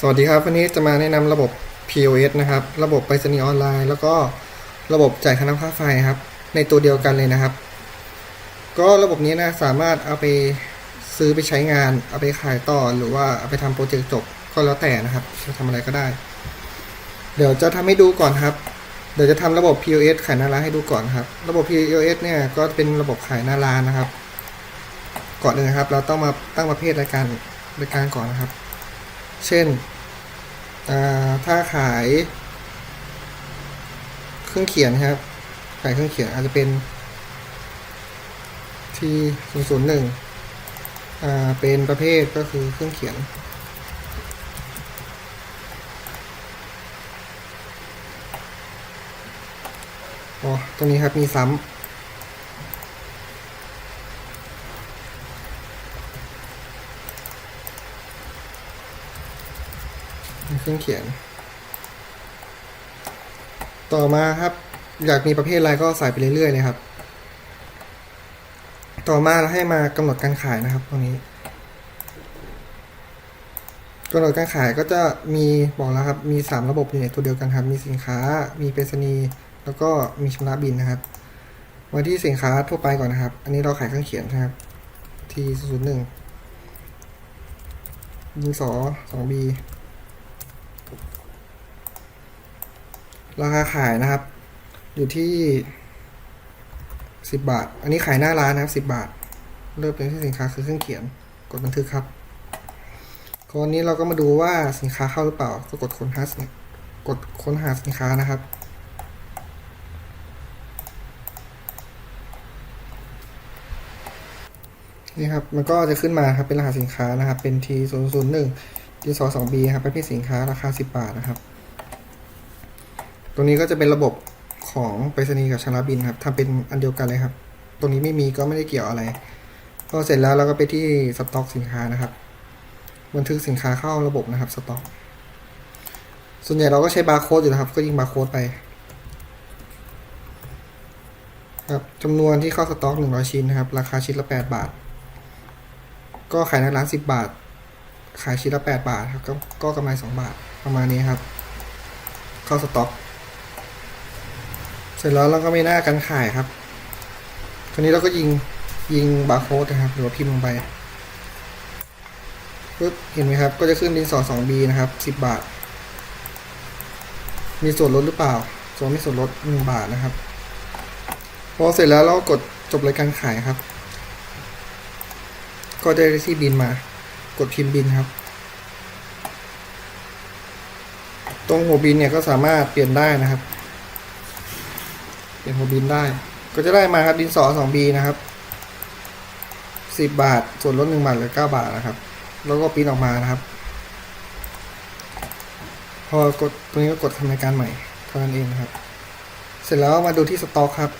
สวัสดีครับ วันนี้จะมาแนะนำระบบ POS นะครับ ระบบไปรษณีย์ออนไลน์ แล้วก็ระบบจ่ายค่าน้ำค่าไฟครับ ในตัวเดียวกันเลยนะครับ ก็ระบบนี้นะสามารถเอาไปซื้อไปใช้งาน เอาไปขายต่อหรือว่าเอาไปทำโปรเจกต์จบก็แล้วแต่นะครับจะทำอะไรก็ได้ เดี๋ยวจะทำให้ดูก่อนครับ เดี๋ยวจะทำระบบ POS ขายหน้าร้านให้ดูก่อนครับ ระบบ POS เนี่ยก็เป็นระบบขายหน้าร้านนะครับ ก่อนเลยนะครับ เราต้องมาตั้งประเภทรายการรายการก่อนนะครับ เช่น ถ้าขายเครื่องเขียนครับ ขายเครื่องเขียนอาจจะเป็นที่ศูนย์ศูนย์หนึ่งเป็นประเภทก็คือเครื่องเขียน อ๋อ ตรงนี้ครับมีซ้ำ มีเครื่องเขียน ต่อมาครับ อยากมีประเภทอะไรก็ใส่ไปเรื่อยๆเลยครับ ต่อมาเราให้มากำหนดการขายนะครับตรงนี้กำหนดการขายก็จะมีบอกแล้วครับ มีสามระบบอยู่ในตัวเดียวกันครับ มีสินค้า มีไปรษณีย์แล้วก็มีชำระบินนะครับ มาที่สินค้าทั่วไปก่อนนะครับ อันนี้เราขายเครื่องเขียนนะครับทีศูนย์หนึ่งยิงสอสองบี ราคาขายนะครับ อยู่ที่สิบบาท อันนี้ขายหน้าร้านนะครับสิบบาท เริ่มเป็นที่สินค้าคือเครื่องเขียน กดบันทึกครับคราวนี้เราก็มาดูว่าสินค้าเข้าหรือเปล่า ก็กดค้นหาสินกดค้นหาสินค้านะครับ นี่ครับ มันก็จะขึ้นมาครับเป็นรหัสสินค้านะครับ เป็น T 0 0 1 T 2 2 B ครับประเภทสินค้าราคา 10 บาทนะครับ ตรงนี้ก็จะเป็นระบบของไปรษณีย์กับชำระบินครับทำเป็นอันเดียวกันเลยครับ ตรงนี้ไม่มีก็ไม่ได้เกี่ยวอะไรพอเสร็จแล้วเราก็ไปที่สต็อกสินค้านะครับ บันทึกสินค้าเข้าระบบนะครับสต็อก ส่วนใหญ่เราก็ใช้บาร์โค้ดอยู่นะครับ ก็ยิงบาร์โค้ดไปครับจำนวนที่เข้าสต็อก 100 ชิ้นนะครับ ราคาชิ้นละ 8 บาท ก็ขายในร้าน 10 บาท ขายชิ้นละ 8 บาทครับ ก็กำไร 2 บาท ประมาณนี้ครับ เข้าสต็อก ร็จแล้วเราก็ไม่หน้าการขายครับทีนี้เราก็ยิงยิงบาร์โค้ดนะครับ หรือว่าพิมพ์ลงไปปึ๊บเห็นไหมครับ ก็จะขึ้นดินสอ 2B นะครับ10บบาท มีส่วนลดหรือเปล่าส่วนไม่ส่วนลด1บาทนะครับ พอเสร็จแล้วเราก็กดจบรายการขายครับ ก็ได้ที่บินมา กดพิมพ์บินครับ ตรงหัวบินเนี่ยก็สามารถเปลี่ยนได้นะครับ เปลี่ยนหัวบินได้ ก็จะได้มาครับดินสอสองบีนะครับสิบบาท ส่วนลดหนึ่งบาทเหลือเก้าบาทนะครับ แล้วก็ปริ้นออกมานะครับ พอกดตรงนี้ก็กดทำรายการใหม่เท่านั้นเองนะครับ เสร็จแล้วมาดูที่สต็อกครับ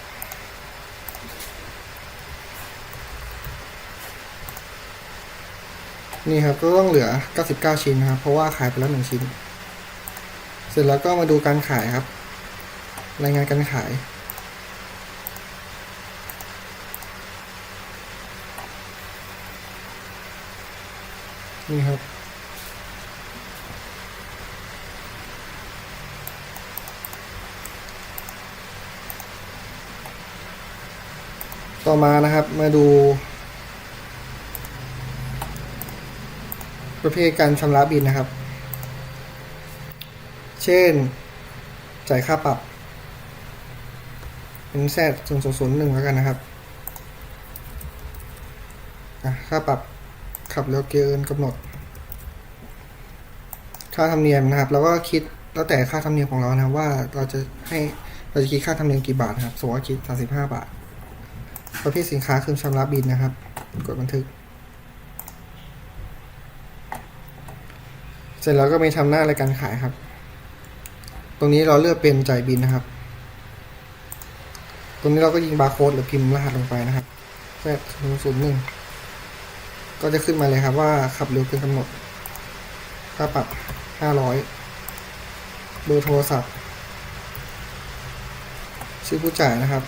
นี่ครับก็ต้องเหลือ 99 ชิ้นนะครับ เพราะว่าขายไปแล้วหนึ่งชิ้น เสร็จแล้วก็มาดูการขายครับ รายงานการขาย นี่ครับ ต่อมานะครับมาดู ประเภทการชำระบินนะครับ เช่น จ่ายค่าปรับเป็นแซดศูนย์ศูนย์หนึ่งแล้วกันนะครับค่าปรับ ขับเร็วเกินกำหนด ค่าธรรมเนียมนะครับแล้วก็คิดแล้วแต่ค่าธรรมเนียมของเรานะว่าเราจะให้เราจะคิดค่าธรรมเนียมกี่บาทนะครับสมมติว่าคิดสามสิบห้าบาท ประเภทสินค้าคือชำระบินนะครับ กดบันทึก เสร็จแล้วก็มีทำหน้ารายการขายครับ ตรงนี้เราเลือกเป็นจ่ายบินนะครับ ตรงนี้เราก็ยิงบาร์โค้ดหรือพิมพ์รหัสลงไปนะครับแซดศูนย์หนึ่ง ก็จะขึ้นมาเลยครับว่าขับเร็วเกินกำหนดค่าปรับห้าร้อยเบอร์โทรศัพท์ ชื่อผู้จ่ายนะครับ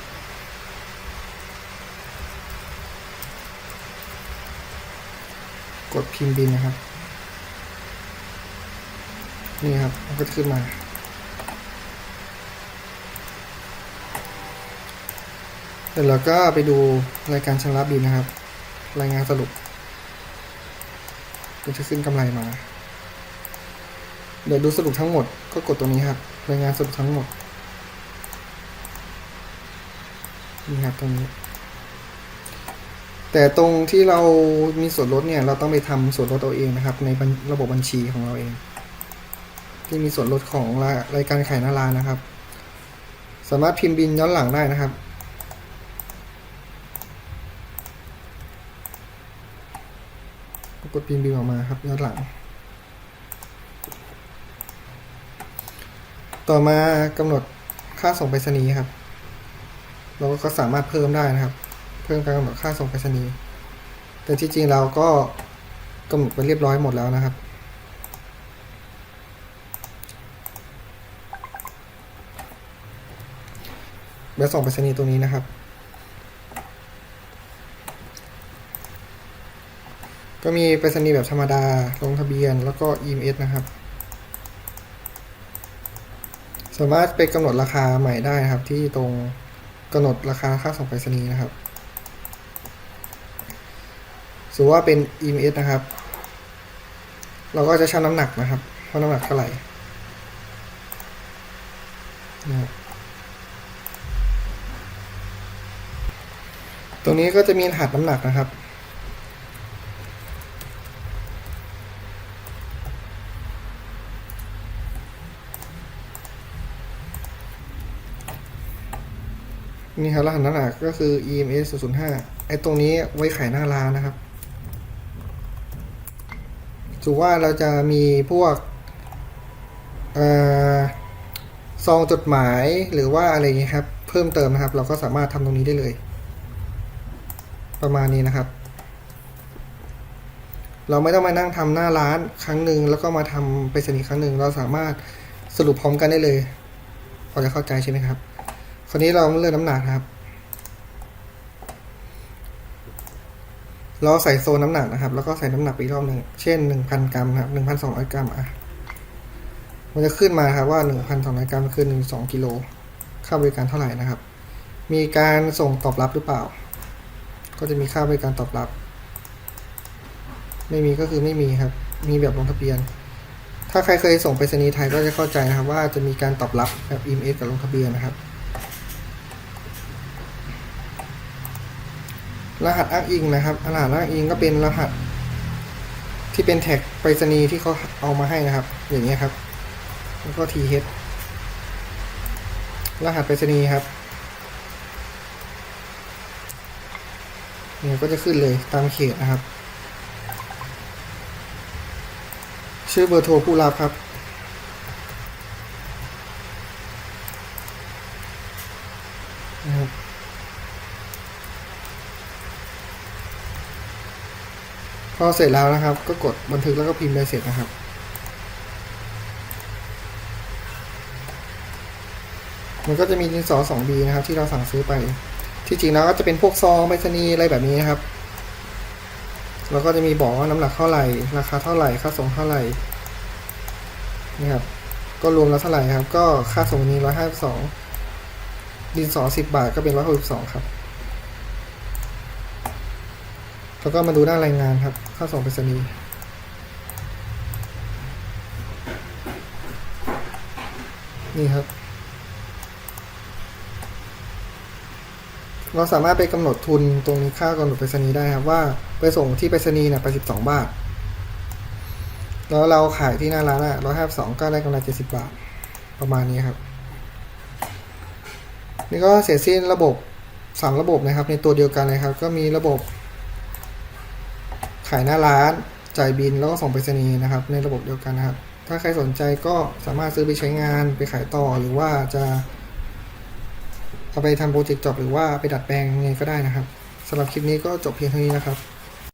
กดพิมพ์บินนะครับ นี่ครับมันก็ขึ้นมาเสร็จแล้วก็ไปดูรายการชำระบินนะครับ รายงานสรุป็จะขึ้นกำไรมา เดี๋ยวดูสรุปทั้งหมดก็กดตรงนี้ครับรายงานสรุปทั้งหมดนี่ครับตรงนี้ แต่ตรงที่เรามีส่วนลดเนี่ย เราต้องไปทำส่วนลดเอาเองนะครับ ในระบบบัญชีของเราเอง ที่มีส่วนลดของรายรายการขายหน้าร้านนะครับ สามารถพิมพ์บินย้อนหลังได้นะครับ กดพิมพ์บินออกมาครับย้อนหลัง ต่อมากำหนดค่าส่งไปรษณีย์ครับ เราก็สามารถเพิ่มได้นะครับ เพิ่มการกำหนดค่าส่งไปรษณีย์แต่ที่จริงเราก็กำหนดไปเรียบร้อยหมดแล้วนะครับ เดี๋ยวส่งไปรษณีย์ตรงนี้นะครับ ก็มีไปรษณีย์แบบธรรมดา ลงทะเบียน แล้วก็ EMS นะครับ สามารถไปกำหนดราคาใหม่ได้นะครับ ที่ตรงกำหนดราคาค่าส่งไปรษณีย์นะครับสมมติว่าเป็น EMS นะครับ เราก็จะชั่งน้ำหนักนะครับว่าน้ำหนักเท่าไหร่นะครับตรงนี้ก็จะมีรหัสน้ำหนักนะครับ นี่ครับรหัสน้ำหนักก็คือ EMS 005 ไอ้ตรงนี้ไว้ขายหน้าร้านนะครับถือว่าเราจะมีพวกอซองจดหมายหรือว่าอะไรเงี้ยครับ เพิ่มเติมนะครับ เราก็สามารถทำตรงนี้ได้เลย ประมาณนี้นะครับ เราไม่ต้องมานั่งทำหน้าร้านครั้งหนึ่งแล้วก็มาทำไปรษณีครั้งหนึ่งเราสามารถสรุปพร้อมกันได้เลยพอจะเข้าใจใช่ไหมครับ คราวนี้เราเลือกน้ำหนักครับ เราใส่โซนน้ำหนักนะครับ แล้วก็ใส่น้ำหนักอีกรอบหนึ่ง เช่นหนึ่งพันกรัมนะครับหนึ่งพันสองร้อยกรัมอะ มันจะขึ้นมาครับว่าหนึ่งพันสองร้อยกรัมคือหนึ่งสองกิโล ค่าบริการเท่าไหร่นะครับ มีการส่งตอบรับหรือเปล่า ก็จะมีค่าบริการตอบรับ ไม่มีก็คือไม่มีครับ มีแบบลงทะเบียน ถ้าใครเคยส่งไปรษณีย์ไทยก็จะเข้าใจนะครับ ว่าจะมีการตอบรับแบบ EMS กับลงทะเบียนนะครับ รหัสอ้างอิงนะครับรหัสอ้างอิงก็เป็นรหัส ที่เป็นแท็กไปรษณีย์ที่เขาเอามาให้นะครับ อย่างนี้ยครับ แล้วก็ th รหัสไปรษณีย์ครับเนี่ยก็จะขึ้นเลยตามเขตนะครับ ชื่อเบอร์โทรผู้รับครับ พอเสร็จแล้วนะครับ ก็กดบันทึกแล้วก็พิมพ์ใบเสร็จนะครับ มันก็จะมีดินสอ 2B นะครับ ที่เราสั่งซื้อไป ที่จริงแล้วก็จะเป็นพวกซองไปรษณีย์อะไรแบบนี้นะครับแล้วก็จะมีบอกว่าน้ำหนักเท่าไหร่ ราคาเท่าไหร่ค่าส่งเท่าไหร่นี่ครับก็รวมแล้วเท่าไหร่ครับ ก็ค่าส่งนี้ร้อยห้าสิบสองดินสอสิบบาทก็เป็นร้อยหกสิบสองครับ แล้วก็มาดูหน้ารายงานครับ ค่าส่งไปรษณีย์นี่ครับ เราสามารถไปกำหนดทุนตรงนี้ค่ากำหนดไปรษณีย์ได้ครับว่าไปส่งที่ไปรษณีย์เนี่ยไปสิบสองบาท แล้วเราขายที่หน้าร้านอะร้อยห้าสองก็ได้กำไรเจ็ดสิบบาท ประมาณนี้ครับ นี่ก็เสร็จสิ้นระบบสามระบบนะครับ ในตัวเดียวกันเลยครับ ก็มีระบบ ขายหน้าร้าน จ่ายบินแล้วก็ส่งไปรษณีย์นะครับ ในระบบเดียวกันนะครับ ถ้าใครสนใจก็สามารถซื้อไปใช้งานไปขายต่อหรือว่าจะเอาไปทำโปรเจกต์จบหรือว่าไปดัดแปลงยังไงก็ได้นะครับสำหรับคลิปนี้ก็จบเพียงเท่านี้นะครับ